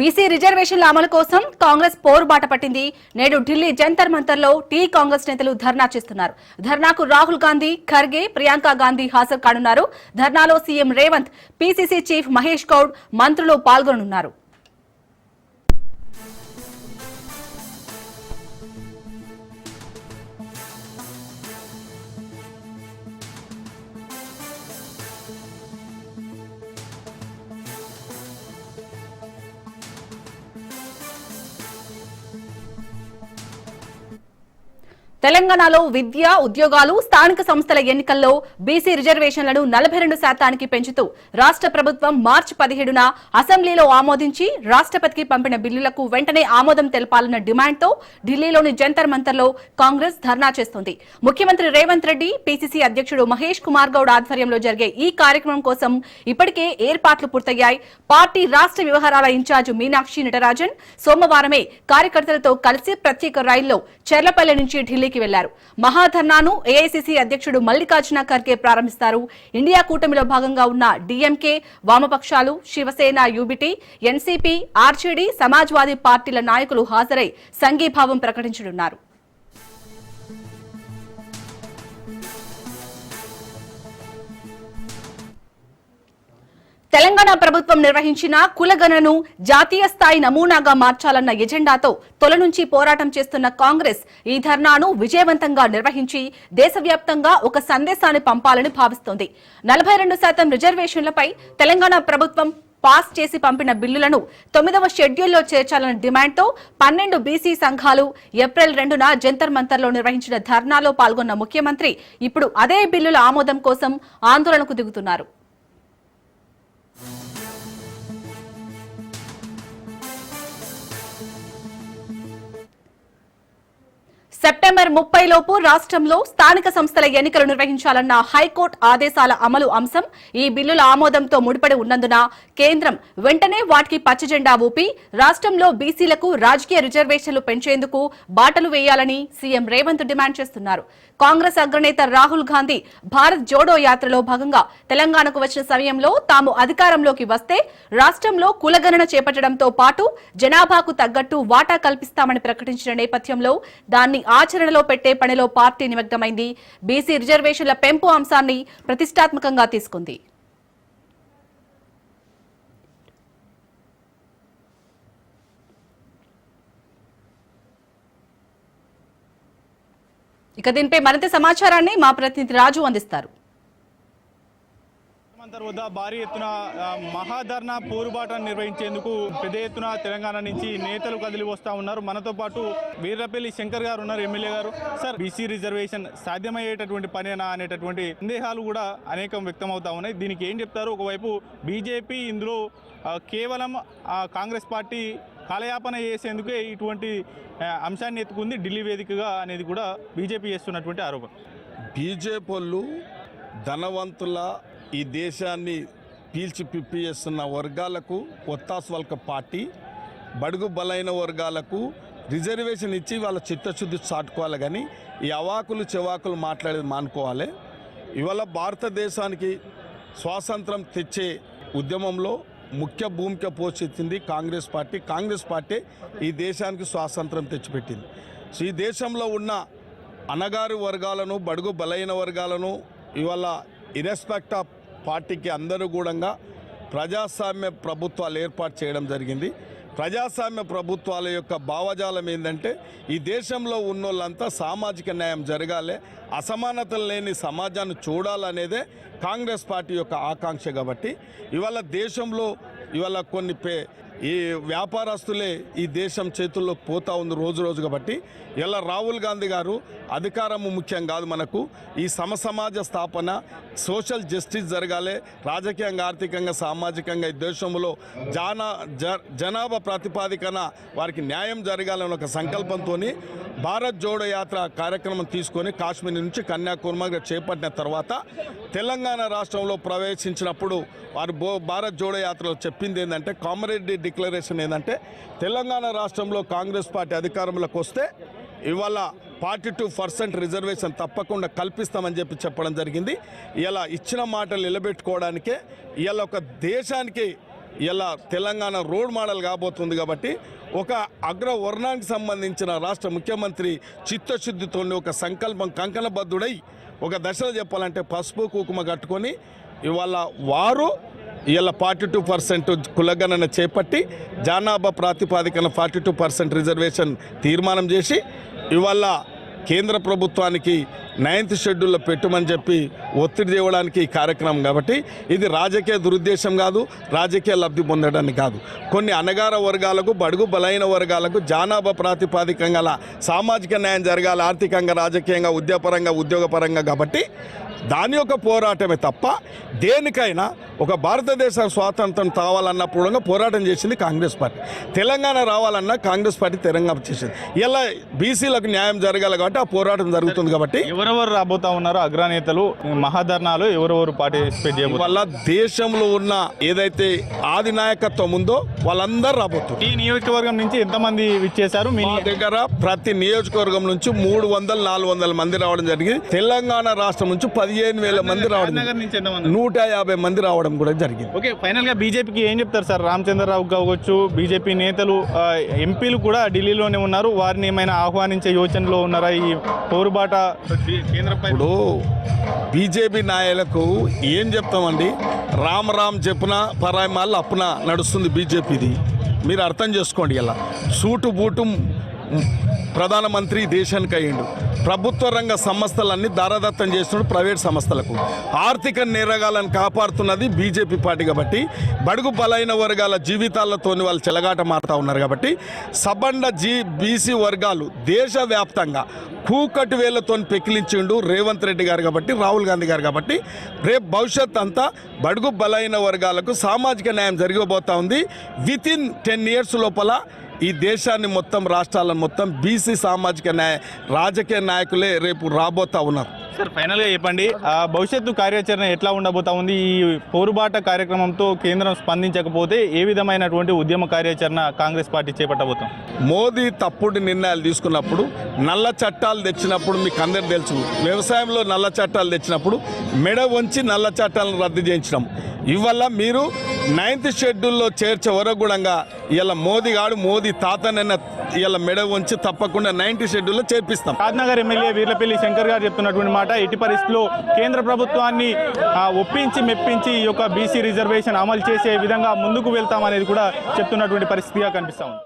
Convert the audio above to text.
BC రిజర్వేషన్ల అమలు కోసం కాంగ్రెస్ పోరుబాట పట్టింది. నేడు ఢిల్లీ జంతర్ మంతర్లో టీ కాంగ్రెస్ నేతలు ధర్నా చేస్తున్నారు. ధర్నాకు రాహుల్ గాంధీ ఖర్గే ప్రియాంక గాంధీ హాజరు కానున్నారు. ధర్నాలో CM Revanth PCC chief Mahesh Goud మంత్రులు పాల్గొనున్నారు. తెలంగాణలో విద్య ఉద్యోగాలు స్థానిక సంస్థల ఎన్నికల్లో బీసీ రిజర్వేషన్లను నలభై రెండు శాతానికి పెంచుతూ రాష్ట్ర ప్రభుత్వం మార్చి పదిహేడున అసెంబ్లీలో ఆమోదించి రాష్ట్రపతికి పంపిన బిల్లులకు వెంటనే ఆమోదం తెలపాలన్న డిమాండ్తో ఢిల్లీలోని జంతర్ మంతర్లో కాంగ్రెస్ ధర్నా చేస్తోంది. ముఖ్యమంత్రి రేవంత్ రెడ్డి పీసీసీ అధ్యక్షుడు మహేష్ కుమార్ గౌడ్ ఆధ్వర్యంలో జరిగే ఈ కార్యక్రమం కోసం ఇప్పటికే ఏర్పాట్లు పూర్తయ్యాయి. పార్టీ రాష్ట్ర వ్యవహారాల ఇన్ఛార్జ్ మీనాక్షి నటరాజన్ సోమవారమే కార్యకర్తలతో కలిసి ప్రత్యేక రైల్లో చెర్లపల్లి నుంచి ఢిల్లీ ఢిల్లీకి వెళ్ళారు. మహాధర్నాను ఏఐసిసి అధ్యక్షుడు మల్లికార్జున ఖర్గే ప్రారంభిస్తారు. ఇండియా కూటమిలో భాగంగా ఉన్న డిఎంకే వామపక్షాలు Shiv Sena UBT NCP RJD Samajwadi పార్టీల నాయకులు హాజరై సంఘీభావం ప్రకటించనున్నారు. తెలంగాణ ప్రభుత్వం నిర్వహించిన కులగణను జాతీయ స్థాయి నమూనాగా మార్చాలన్న ఎజెండాతో తొల నుంచి పోరాటం చేస్తున్న కాంగ్రెస్ ఈ ధర్నాను విజయవంతంగా నిర్వహించి దేశవ్యాప్తంగా ఒక సందేశాన్ని పంపాలని భావిస్తోంది. నలభై రెండు శాతం రిజర్వేషన్లపై తెలంగాణ ప్రభుత్వం పాస్ చేసి పంపిన బిల్లులను తొమ్మిదవ షెడ్యూల్లో చేర్చాలన్న డిమాండ్తో పన్నెండు బీసీ సంఘాలు ఏప్రిల్ రెండున జంతర్ మంతర్లో నిర్వహించిన ధర్నాలో పాల్గొన్న ముఖ్యమంత్రి ఇప్పుడు అదే బిల్లుల ఆమోదం కోసం ఆందోళనకు దిగుతున్నారు. సెప్టెంబర్ ముప్పై లోపు రాష్ట్రంలో స్థానిక సంస్థల ఎన్నికలు నిర్వహించాలన్న హైకోర్టు ఆదేశాల అమలు అంశం ఈ బిల్లుల ఆమోదంతో ముడిపడి ఉన్నందున కేంద్రం వెంటనే వాటికి పచ్చజెండా ఊపి రాష్ట్రంలో బీసీలకు రాజకీయ రిజర్వేషన్లు పెంచేందుకు బాటలు వేయాలని సీఎం రేవంత్ డిమాండ్ చేస్తున్నారు. కాంగ్రెస్ అగ్రనేత రాహుల్ గాంధీ భారత్ జోడో యాత్రలో భాగంగా తెలంగాణకు వచ్చిన సమయంలో తాము అధికారంలోకి వస్తే రాష్ట్రంలో కులగణన చేపట్టడంతో పాటు జనాభాకు తగ్గట్టు వాటా కల్పిస్తామని ప్రకటించిన నేపథ్యంలో దాన్ని ఆచరణలో పెట్టే పనిలో పార్టీ నిమగ్నమైంది. బీసీ రిజర్వేషన్ల పెంపు అంశాన్ని ప్రతిష్టాత్మకంగా తీసుకుంది. ఇక దీనిపై మరింత సమాచారాన్ని మా ప్రతినిధి రాజు అందిస్తారు. మంతర్ వద్ద భారీ ఎత్తున ఆ, మహాధర్నా పోరుబాటను నిర్వహించేందుకు పెద్ద ఎత్తున తెలంగాణ నుంచి నేతలు కదిలి వస్తా ఉన్నారు. మనతో పాటు వీర్రపల్లి శంకర్ గారు ఉన్నారు ఎమ్మెల్యే గారు. సార్ బీసీ రిజర్వేషన్ సాధ్యమయ్యేటటువంటి పనేనా అనేటటువంటి సందేహాలు కూడా అనేకం వ్యక్తం అవుతా ఉన్నాయి. దీనికి ఏం చెప్తారు? ఒకవైపు బీజేపీ ఇందులో కేవలం కాంగ్రెస్ పార్టీ కాలయాపన చేసేందుకే ఇటువంటి అంశాన్ని ఎత్తుకుంది ఢిల్లీ వేదికగా అనేది కూడా బీజేపీ చేస్తున్నటువంటి ఆరోపణ. బీజేపీ వాళ్ళు ధనవంతుల ఈ దేశాన్ని పీల్చి పిప్పి చేస్తున్న వర్గాలకు ఒత్తాస్ వాళ్ళకి పార్టీ బడుగు బలైన వర్గాలకు రిజర్వేషన్ ఇచ్చి వాళ్ళ చిత్తశుద్ధి చాటుకోవాలి కానీ ఈ అవాకులు చెవాకులు మాట్లాడేది మానుకోవాలి. ఇవాళ భారతదేశానికి స్వాతంత్రం తెచ్చే ఉద్యమంలో ముఖ్య భూమిక పోషించింది కాంగ్రెస్ పార్టీ. కాంగ్రెస్ పార్టీ ఈ దేశానికి స్వాతంత్రం తెచ్చిపెట్టింది. సో ఈ దేశంలో ఉన్న అనగారు వర్గాలను బడుగు బలైన వర్గాలను ఇవాళ ఇరెస్పెక్ట్ ఆఫ్ పార్టీకి అందరూ కూడా ప్రజాస్వామ్య ప్రభుత్వాలు ఏర్పాటు చేయడం జరిగింది. ప్రజాస్వామ్య ప్రభుత్వాల యొక్క భావజాలం ఏంటంటే ఈ దేశంలో ఉన్నోళ్ళంతా సామాజిక న్యాయం జరగాలి అసమానతలు లేని సమాజాన్ని చూడాలనేదే కాంగ్రెస్ పార్టీ యొక్క ఆకాంక్ష కాబట్టి ఇవాళ దేశంలో ఇవాళ కొన్ని పే ఈ వ్యాపారస్తులే ఈ దేశం చేతుల్లో పోతా ఉంది రోజు రోజు కాబట్టి ఇలా రాహుల్ గాంధీ గారు అధికారము ముఖ్యం కాదు మనకు. ఈ సమసమాజ స్థాపన సోషల్ జస్టిస్ జరగాలి. రాజకీయంగా ఆర్థికంగా సామాజికంగా ఈ దేశంలో జానా జ- జనాభా ప్రాతిపాదికన వారికి న్యాయం జరగాలనే ఒక సంకల్పంతో భారత్ జోడో యాత్ర కార్యక్రమం తీసుకొని కాశ్మీర్ నుంచి కన్యాకుమారి చేపట్టిన తర్వాత తెలంగాణ రాష్ట్రంలో ప్రవేశించినప్పుడు వారు భారత్ జోడో యాత్రలో చెప్పింది ఏంటంటే కామరెడ్డి డిక్లరేషన్ ఏంటంటే తెలంగాణ రాష్ట్రంలో కాంగ్రెస్ పార్టీ అధికారంలోకి వస్తే ఇవాళ ఫార్టీ టూ పర్సెంట్ రిజర్వేషన్ తప్పకుండా కల్పిస్తామని చెప్పి చెప్పడం జరిగింది. ఇలా ఇచ్చిన మాటలు నిలబెట్టుకోవడానికే ఇలా ఒక దేశానికి ఇలా తెలంగాణ రోడ్ మోడల్ కాబోతుంది కాబట్టి ఒక అగ్రవర్ణానికి సంబంధించిన రాష్ట్ర ముఖ్యమంత్రి చిత్తశుద్ధితో ఒక సంకల్పం కంకణబద్ధుడై ఒక దశలో చెప్పాలంటే పసుపు కుంకుమ కట్టుకొని ఇవాళ వారు ఇలా ఫార్టీ టూ పర్సెంట్ కులగణన చేపట్టి జానాభా ప్రాతిపాదికన ఫార్టీ టూ పర్సెంట్ రిజర్వేషన్ తీర్మానం చేసి ఇవాళ కేంద్ర ప్రభుత్వానికి నైన్త్ షెడ్యూల్లో పెట్టమని చెప్పి ఒత్తిడి తేవడానికి ఈ కార్యక్రమం కాబట్టి ఇది రాజకీయ దురుద్దేశం కాదు రాజకీయ లబ్ధి పొందడానికి కాదు. కొన్ని అనగార వర్గాలకు బడుగు బలైన వర్గాలకు జానాభా ప్రాతిపాదికంగా సామాజిక న్యాయం జరగాలి ఆర్థికంగా రాజకీయంగా ఉద్యోగపరంగా ఉద్యోగపరంగా కాబట్టి దాని యొక్క పోరాటమే తప్ప దేనికైనా ఒక భారతదేశ స్వాతంత్రం కావాలన్నప్పుడు పోరాటం చేసింది కాంగ్రెస్ పార్టీ. తెలంగాణ రావాలన్నా కాంగ్రెస్ పార్టీ తెలంగాణ చేసింది. ఇలా బీసీలకు న్యాయం జరగాలి కాబట్టి ఆ పోరాటం జరుగుతుంది కాబట్టి ఎవరెవరు రాబోతా ఉన్నారో అగ్రనేతలు మహాధర్నాలు ఎవరెవరు పార్టిసిపేట్ చేయబోతున్నారు? వల్ల దేశంలో ఉన్న ఏదైతే ఆది నాయకత్వం ఉందో వాళ్ళందరూ రాబోతున్నారు. ఈ నియోజకవర్గం నుంచి ఎంతమంది విచ్చేశారు? మీ దగ్గర ప్రతి నియోజకవర్గం నుంచి మూడు వందల నాలుగు వందల మంది రావడం జరిగింది. తెలంగాణ రాష్ట్రం నుంచి పదిహేను వేల మంది రావడం నూట యాభై మంది రావడం కూడా జరిగింది. ఓకే ఫైనల్గా బీజేపీకి ఏం చెప్తారు సార్? రామచంద్రరావు కావచ్చు బీజేపీ నేతలు ఎంపీలు కూడా ఢిల్లీలోనే ఉన్నారు. వారిని ఏమైనా ఆహ్వానించే యోచనలో ఉన్నారా ఈ పోరుబాట కేంద్రంపై? ఇప్పుడు బీజేపీ నాయకులకు ఏం చెప్తామండి? రామ్ రామ్ చెప్పిన పరాయి మాల్ అప్పున నడుస్తుంది బీజేపీది. మీరు అర్థం చేసుకోండి ఇలా. సూటు బూటు ప్రధానమంత్రి దేశానికి అయ్యిండు. ప్రభుత్వ రంగ సంస్థలన్నీ దారదత్తం చేస్తున్నాడు ప్రైవేట్ సంస్థలకు. ఆర్థిక నేరగాలను కాపాడుతున్నది బీజేపీ పార్టీ కాబట్టి బడుగు బలైన వర్గాల జీవితాలతో వాళ్ళు చెలగాట మారుతా ఉన్నారు కాబట్టి సబండ జీ బీసీ వర్గాలు దేశవ్యాప్తంగా కూకటి వేలతో పెకిలించిండు రేవంత్ రెడ్డి గారు కాబట్టి రాహుల్ గాంధీ గారు కాబట్టి రేపు భవిష్యత్ అంతా బడుగు బలైన వర్గాలకు సామాజిక న్యాయం జరగబోతా ఉంది. విత్ ఇన్ టెన్ ఇయర్స్ లోపల ఈ దేశాన్ని మొత్తం రాష్ట్రాలను మొత్తం బీసీ సామాజిక న్యాయ రాజకీయ నాయకులే రేపు రాబోతా ఉన్నారు. సార్ ఫైనల్గా చెప్పండి. ఆ భవిష్యత్తు కార్యాచరణ ఎట్లా ఉండబోతా ఉంది? ఈ పోరుబాట కార్యక్రమంతో కేంద్రం స్పందించకపోతే ఏ విధమైనటువంటి ఉద్యమ కార్యాచరణ కాంగ్రెస్ పార్టీ చేపట్టబోతాం? మోదీ తప్పుడు నిర్ణయాలు తీసుకున్నప్పుడు నల్ల చట్టాలు తెచ్చినప్పుడు మీకు అందరు తెలుసు. వ్యవసాయంలో నల్ల చట్టాలు తెచ్చినప్పుడు మెడ వంచి నల్ల చట్టాలను రద్దు చేయించడం ఇవల్ల మీరు? నైన్త్ షెడ్యూల్లో చేర్చే వరకు కూడా ఇలా మోదీ గాడు మోదీ తాతనన్న ఇలా మెడ వంచి తప్పకుండా నైన్త్ షెడ్యూల్లో చేర్పిస్తాం. రాజ్నగర్ ఎమ్మెల్యే వీర్లపల్లి శంకర్ గారు చెప్తున్నటువంటి మాట ఎట్టి పరిస్థితుల్లో కేంద్ర ప్రభుత్వాన్ని ఒప్పించి మెప్పించి ఈ యొక్క బీసీ రిజర్వేషన్ అమలు చేసే విధంగా ముందుకు వెళ్తామనేది కూడా చెప్తున్నటువంటి పరిస్థితిగా కనిపిస్తా ఉంది.